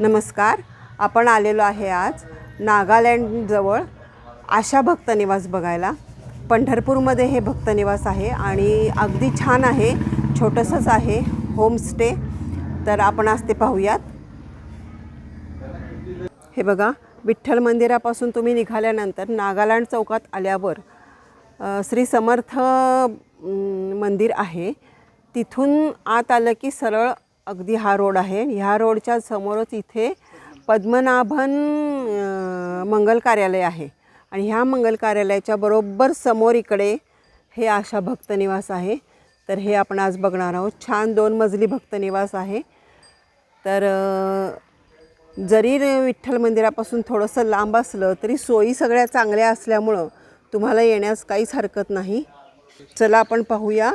नमस्कार. आपण आलेलो आहे आज नागालँडजवळ आशा भक्त निवास बघायला. पंढरपूरमध्ये हे भक्त निवास आहे आणि अगदी छान आहे छोटंसंच आहे होमस्टे. तर आपण आज ते पाहूयात. हे बघा विठ्ठल मंदिरापासून तुम्ही निघाल्यानंतर नागालँड चौकात आल्यावर श्री समर्थ मंदिर आहे. तिथून आत आलं की सरळ अगदी हा रोड आहे ह्या रोडच्या समोरच इथे पद्मनाभन मंगल कार्यालय आहे. आणि ह्या मंगल कार्यालयाच्या बरोबर समोर इकडे हे आशा भक्त निवास आहे. तर हे आपण आज बघणार आहोत. छान दोन मजली भक्त निवास आहे. तर जरी विठ्ठल मंदिरापासून थोडंसं लांब असलं तरी सोयी सगळ्या चांगल्या असल्यामुळं तुम्हाला येण्यास काहीच हरकत नाही. चला आपण पाहूया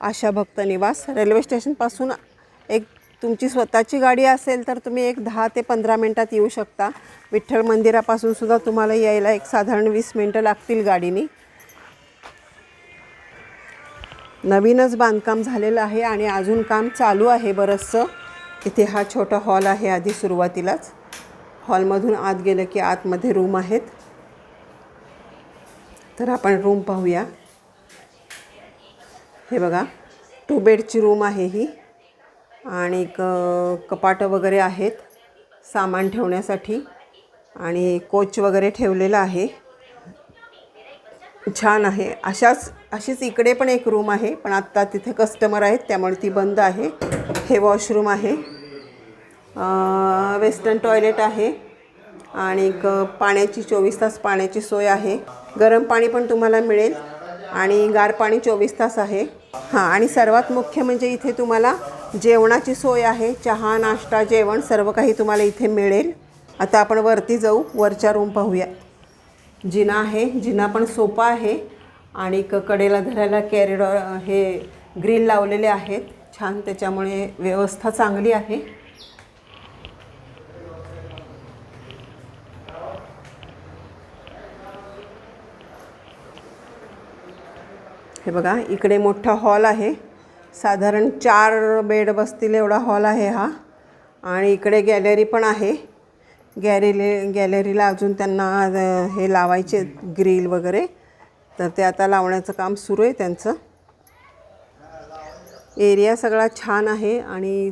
आशा भक्त निवास. रेल्वे स्टेशनपासून एक तुमची स्वतःची गाडी असेल तर तुम्ही एक दहा ते पंधरा मिनटात येऊ शकता. विठ्ठल मंदिरापासून सुद्धा तुम्हाला यायला एक साधारण वीस मिनटं लागतील गाडीने. नवीनच बांधकाम झालेलं आहे आणि अजून काम चालू आहे बरंचसं. इथे हा छोटा हॉल आहे आधी सुरुवातीलाच. हॉलमधून आत गेलं की आतमध्ये रूम आहेत. तर आपण रूम पाहूया. हे बघा टू बेडची रूम आहे ही. आणि क कपाटं वगैरे आहेत सामान ठेवण्यासाठी आणि कोच वगैरे ठेवलेला आहे. छान आहे. अशाच अशीच इकडे पण एक रूम आहे पण आत्ता तिथे कस्टमर आहेत त्यामुळे ती बंद आहे. हे वॉशरूम आहे. वेस्टर्न टॉयलेट आहे आणि पाण्याची चोवीस तास पाण्याची सोय आहे. गरम पाणी पण तुम्हाला मिळेल आणि गार पाणी चोवीस तास आहे. हां आणि सर्वात मुख्य म्हणजे इथे तुम्हाला जेवणाची सोय आहे चहा नाश्ता जेवण सर्व काही तुम्हाला इथे मिळेल. आता आपण वरती जाऊ वरच्या रूम पाहूया. जिना आहे जिना पण सोपा आहे आणि क कडेला धरायला कॅरिडॉर हे ग्रिल लावलेले आहेत. छान त्याच्यामुळे व्यवस्था चांगली आहे. हे बघा इकडे मोठा हॉल आहे. साधारण चार बेड बसतील एवढा हॉल आहे हा. आणि इकडे गॅलरी पण आहे. गॅरेले गॅलरीला अजून त्यांना हे लावायचे ग्रिल वगैरे. तर ते आता लावण्याचं काम सुरू आहे त्यांचं. एरिया सगळा छान आहे आणि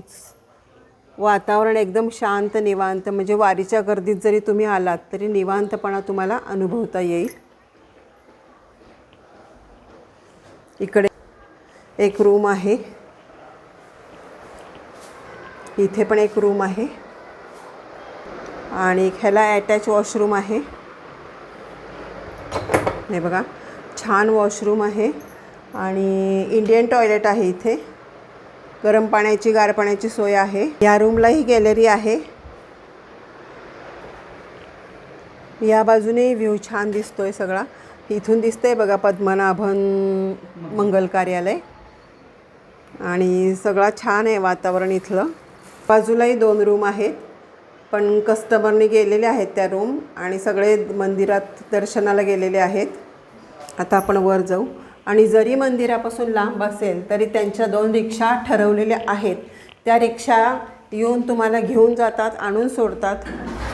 वातावरण एकदम शांत निवांत. म्हणजे वारीच्या गर्दीत जरी तुम्ही आलात तरी निवांतपणा तुम्हाला अनुभवता येईल. इकडे एक रूम आहे. इथे पण एक रूम आहे. आणि ह्याला ॲटॅच वॉशरूम आहे. हे बघा छान वॉशरूम आहे. आणि इंडियन टॉयलेट आहे इथे. गरम पाण्याची गार पाण्याची सोय आहे. या रूमलाही गॅलरी आहे. या बाजूने व्ह्यू छान दिसतोय सगळा. इथून दिसतंय बघा पद्मनाभन मंगल कार्यालय. आणि सगळा छान आहे वातावरण इथलं. बाजूलाही दोन रूम आहेत. पण कस्टमरने गेलेले आहेत त्या रूम आणि सगळे मंदिरात दर्शनाला गेलेले आहेत. आता आपण वर जाऊ. आणि जरी मंदिरापासून लांब असेल तरी त्यांच्या दोन रिक्षा ठरवलेल्या आहेत. त्या रिक्षा येऊन तुम्हाला घेऊन जातात आणून सोडतात.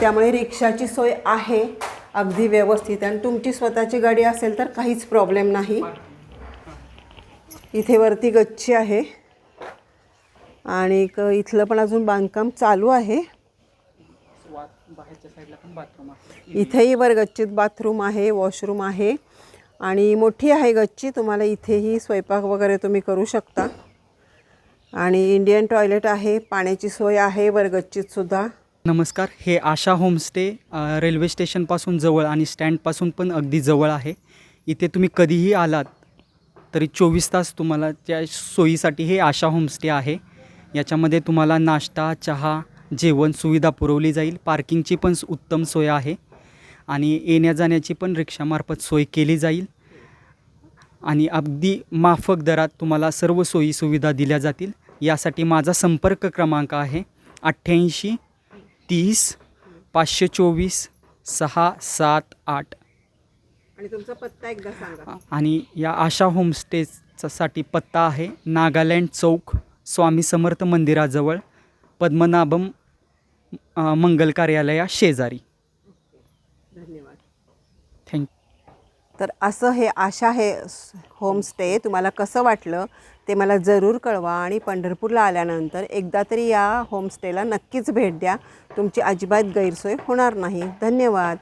त्यामुळे रिक्षाची सोय आहे अगदी व्यवस्थित. आणि तुमची स्वतःची गाडी असेल तर काहीच प्रॉब्लेम नाही. इथे वरती गच्ची आहे. आणि इथलं पण अजून बांधकाम चालू आहे. इथेही वर गच्चीत बाथरूम आहे वॉशरूम आहे. आणि मोठी आहे गच्ची तुम्हाला इथेही स्वयंपाक वगैरे तुम्ही करू शकता. आणि इंडियन टॉयलेट आहे पाण्याची सोय आहे वर गच्चीतसुद्धा नमस्कार हे आशा होमस्टे रेल्वे स्टेशनपासून जवळ आणि स्टँडपासून पण अगदी जवळ आहे. इथे तुम्ही कधीही आलात तरी चोवीस तास तुम्हाला त्या सोयीसाठी हे आशा होमस्टे आहे. याच्यामध्ये तुम्हाला नाश्ता चहा जेवण सुविधा पुरवली जाईल. पार्किंगची पण उत्तम सोय आहे. आणि येण्या जाण्याची पण रिक्षामार्फत सोय केली जाईल. आणि अगदी माफक दरात तुम्हाला सर्व सोयी सुविधा दिल्या जातील. यासाठी माझा संपर्क क्रमांक आहे अठ्ठ्याऐंशी तीस पाचशे चोवीस सहा सात आठ. आणि तुमचा पत्ता एकदा सांगा. आणि या आशा होमस्टेचा साठी पत्ता आहे नागालँड चौक स्वामी समर्थ मंदिराजवळ पद्मनाभम अ, मंगल कार्यालया शेजारी. धन्यवाद. थँक तर असं हे आशा हे स- होमस्टे तुम्हाला कसं वाटलं ते मला जरूर कळवा आणि पंढरपूरला आल्यानंतर एकदा तरी या होमस्टेला नक्कीच भेट द्या. तुमची अजिबात गैरसोय होणार नाही. धन्यवाद.